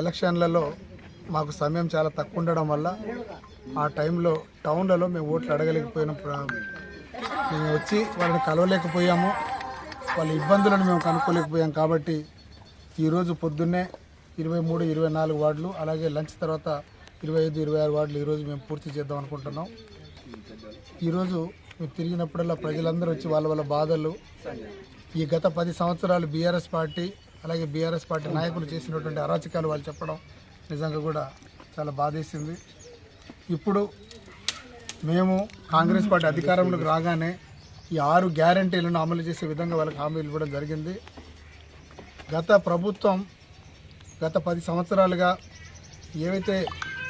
ఎలక్షన్లలో మాకు సమయం చాలా తక్కువ ఉండడం వల్ల ఆ టైంలో టౌన్లలో మేము ఓట్లు అడగలేకపోయిన. మేము వచ్చి వాళ్ళని కలవలేకపోయాము. వాళ్ళ ఇబ్బందులను మేము కనుక్కోలేకపోయాం కాబట్టి ఈరోజు పొద్దున్నే ఇరవై మూడు ఇరవై నాలుగు వార్డులు అలాగే లంచ్ తర్వాత ఇరవై ఐదు ఇరవై ఆరు వార్డులు ఈరోజు మేము పూర్తి చేద్దాం అనుకుంటున్నాం. ఈరోజు మేము తిరిగినప్పుడల్లా ప్రజలందరూ వచ్చి వాళ్ళ వాళ్ళ బాధలు. ఈ గత పది సంవత్సరాలు బీఆర్ఎస్ పార్టీ అలాగే బీఆర్ఎస్ పార్టీ నాయకులు చేసినటువంటి అరాచకాలు వాళ్ళు చెప్పడం నిజంగా కూడా చాలా బాధేసింది. ఇప్పుడు మేము కాంగ్రెస్ పార్టీ అధికారంలోకి రాగానే ఈ ఆరు గ్యారంటీలను అమలు చేసే విధంగా వాళ్ళకి హామీలు ఇవ్వడం జరిగింది. గత ప్రభుత్వం గత పది సంవత్సరాలుగా ఏవైతే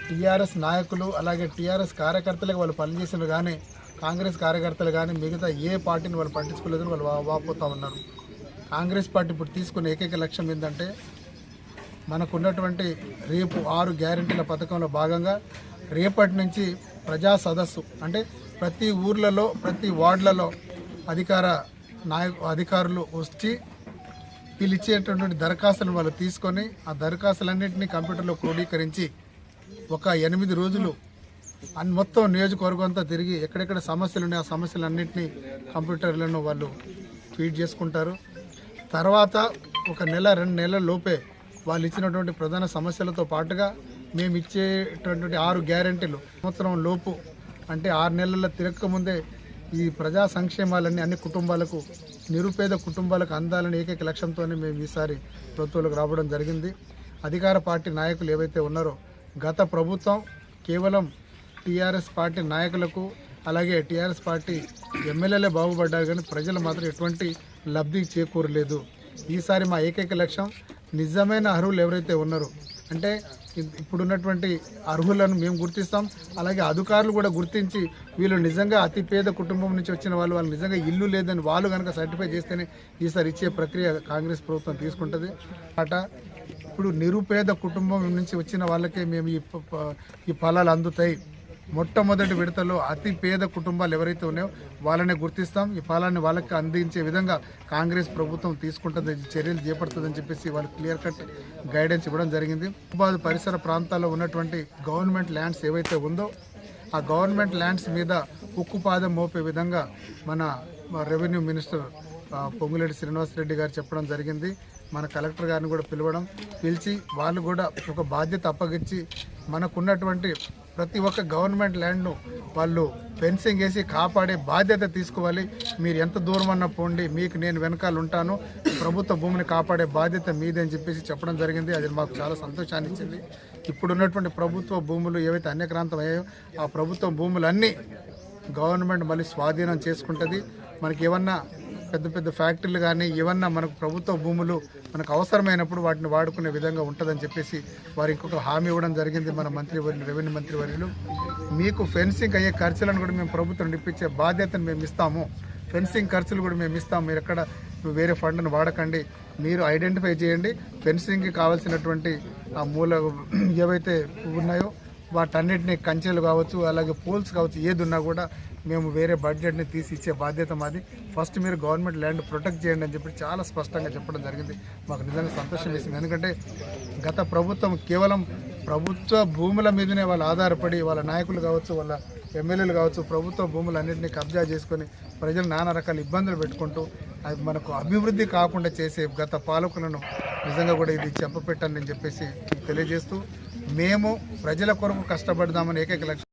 టీఆర్ఎస్ నాయకులు అలాగే టీఆర్ఎస్ కార్యకర్తలకు వాళ్ళు పనిచేసిన కానీ కాంగ్రెస్ కార్యకర్తలు కానీ మిగతా ఏ పార్టీని వాళ్ళు పట్టించుకోలేదని వాళ్ళు వాపోతూ ఉన్నారు. కాంగ్రెస్ పార్టీ ఇప్పుడు తీసుకున్న ఏకైక లక్ష్యం ఏంటంటే మనకున్నటువంటి రేపు ఆరు గ్యారెంటీల పథకంలో భాగంగా రేపటి నుంచి ప్రజా సదస్సు అంటే ప్రతి ఊర్లలో ప్రతి వార్డులలో అధికార నాయకు అధికారులు వచ్చి పిలిచేటటువంటి దరఖాస్తులను వాళ్ళు తీసుకొని ఆ దరఖాస్తులన్నింటినీ కంప్యూటర్లో క్రోడీకరించి ఒక ఎనిమిది రోజులు అన్ మొత్తం నియోజకవర్గం అంతా తిరిగి ఎక్కడెక్కడ సమస్యలు ఉన్నాయో ఆ సమస్యలన్నింటినీ కంప్యూటర్లను వాళ్ళు ఫీడ్ చేసుకుంటారు. తర్వాత ఒక నెల రెండు నెలల లోపే వాళ్ళు ఇచ్చినటువంటి ప్రధాన సమస్యలతో పాటుగా మేము ఇచ్చేటటువంటి ఆరు గ్యారెంటీలు. సంవత్సరం లోపు అంటే ఆరు నెలల తిరక్కముందే ఈ ప్రజా సంక్షేమాలన్నీ అన్ని కుటుంబాలకు నిరుపేద కుటుంబాలకు అందాలని ఏకైక లక్ష్యంతోనే మేము ఈసారి ప్రభుత్వంలోకి రావడం జరిగింది. అధికార పార్టీ నాయకులు ఏవైతే ఉన్నారో గత ప్రభుత్వం కేవలం టీఆర్ఎస్ పార్టీ నాయకులకు అలాగే టీఆర్ఎస్ పార్టీ ఎమ్మెల్యేలే బాగుపడ్డారు కానీ ప్రజలు మాత్రం ఎటువంటి లబ్ధి చేకూరలేదు. ఈసారి మా ఏకైక లక్ష్యం నిజమైన అర్హులు ఎవరైతే ఉన్నారో అంటే ఇప్పుడున్నటువంటి అర్హులను మేము గుర్తిస్తాం. అలాగే అధికారులు కూడా గుర్తించి వీళ్ళు నిజంగా అతి పేద కుటుంబం నుంచి వచ్చిన వాళ్ళు వాళ్ళు నిజంగా ఇల్లు లేదని వాళ్ళు కనుక సర్టిఫై చేస్తేనే ఈసారి ఇచ్చే ప్రక్రియ కాంగ్రెస్ ప్రభుత్వం తీసుకుంటుంది. అట ఇప్పుడు నిరుపేద కుటుంబం నుంచి వచ్చిన వాళ్ళకే మేము ఈ ఈ ఫలాలు అందుతాయి. మొట్టమొదటి విడతలో అతి పేద కుటుంబాలు ఎవరైతే ఉన్నాయో వాళ్ళని గుర్తిస్తాం. ఈ ఫలాన్ని వాళ్ళకి అందించే విధంగా కాంగ్రెస్ ప్రభుత్వం తీసుకుంటుంది చర్యలు చేపడుతుందని చెప్పేసి వాళ్ళు క్లియర్ కట్ గైడెన్స్ ఇవ్వడం జరిగింది. హైదరాబాద్ పరిసర ప్రాంతాల్లో ఉన్నటువంటి గవర్నమెంట్ ల్యాండ్స్ ఏవైతే ఉందో ఆ గవర్నమెంట్ ల్యాండ్స్ మీద ఉక్కుపాదం మోపే విధంగా మన రెవెన్యూ మినిస్టర్ పొంగులేటి శ్రీనివాసరెడ్డి గారు చెప్పడం జరిగింది. మన కలెక్టర్ గారిని కూడా పిలవడం పిలిచి వాళ్ళు కూడా ఒక బాధ్యత అప్పగించి మనకున్నటువంటి ప్రతి ఒక్క గవర్నమెంట్ ల్యాండ్ను వాళ్ళు ఫెన్సింగ్ వేసి కాపాడే బాధ్యత తీసుకోవాలి. మీరు ఎంత దూరం అన్న పోండి మీకు నేను వెనకాల ఉంటాను. ప్రభుత్వ భూమిని కాపాడే బాధ్యత మీదే అని చెప్పేసి చెప్పడం జరిగింది. అది మాకు చాలా సంతోషాన్ని ఇచ్చింది. ఇప్పుడున్నటువంటి ప్రభుత్వ భూములు ఏవైతే అన్యక్రాంతం అయ్యాయో ఆ ప్రభుత్వ భూములన్నీ గవర్నమెంట్ మళ్ళీ స్వాధీనం చేసుకుంటుంది. మనకి ఏమన్నా పెద్ద పెద్ద ఫ్యాక్టరీలు కానీ ఏమన్నా మనకు ప్రభుత్వ భూములు మనకు అవసరమైనప్పుడు వాటిని వాడుకునే విధంగా ఉంటుందని చెప్పేసి వారు ఇంకొక హామీ ఇవ్వడం జరిగింది మన మంత్రి వర్యులు రెవెన్యూ మంత్రి వర్యులు. మీకు ఫెన్సింగ్ అయ్యే ఖర్చులను కూడా మేము ప్రభుత్వం ఇప్పించే బాధ్యతను మేము ఇస్తాము. ఫెన్సింగ్ ఖర్చులు కూడా మేము ఇస్తాము. మీరు ఎక్కడ వేరే ఫండ్ను వాడకండి. మీరు ఐడెంటిఫై చేయండి. ఫెన్సింగ్కి కావాల్సినటువంటి ఆ మూల ఏవైతే ఉన్నాయో వాటన్నిటిని కంచెలు కావచ్చు అలాగే పోల్స్ కావచ్చు ఏది ఉన్నా కూడా మేము వేరే బడ్జెట్ని తీసి ఇచ్చే బాధ్యత మాది. ఫస్ట్ మీరు గవర్నమెంట్ ల్యాండ్ ప్రొటెక్ట్ చేయండి అని చెప్పి చాలా స్పష్టంగా చెప్పడం జరిగింది. మాకు నిజంగా సంతోషం వేసింది. ఎందుకంటే గత ప్రభుత్వం కేవలం ప్రభుత్వ భూముల మీదనే వాళ్ళు ఆధారపడి వాళ్ళ నాయకులు కావచ్చు వాళ్ళ ఎమ్మెల్యేలు కావచ్చు ప్రభుత్వ భూములన్నింటినీ కబ్జా చేసుకొని ప్రజలు నానా రకాల ఇబ్బందులు పెట్టుకుంటూ అది మనకు అభివృద్ధి కాకుండా చేసే గత పాలకులను నిజంగా కూడా ఇది చెప్పపెట్టాలని చెప్పేసి తెలియజేస్తూ మేము ప్రజల కొరకు కష్టపడదామని ఏకైక లక్ష్యం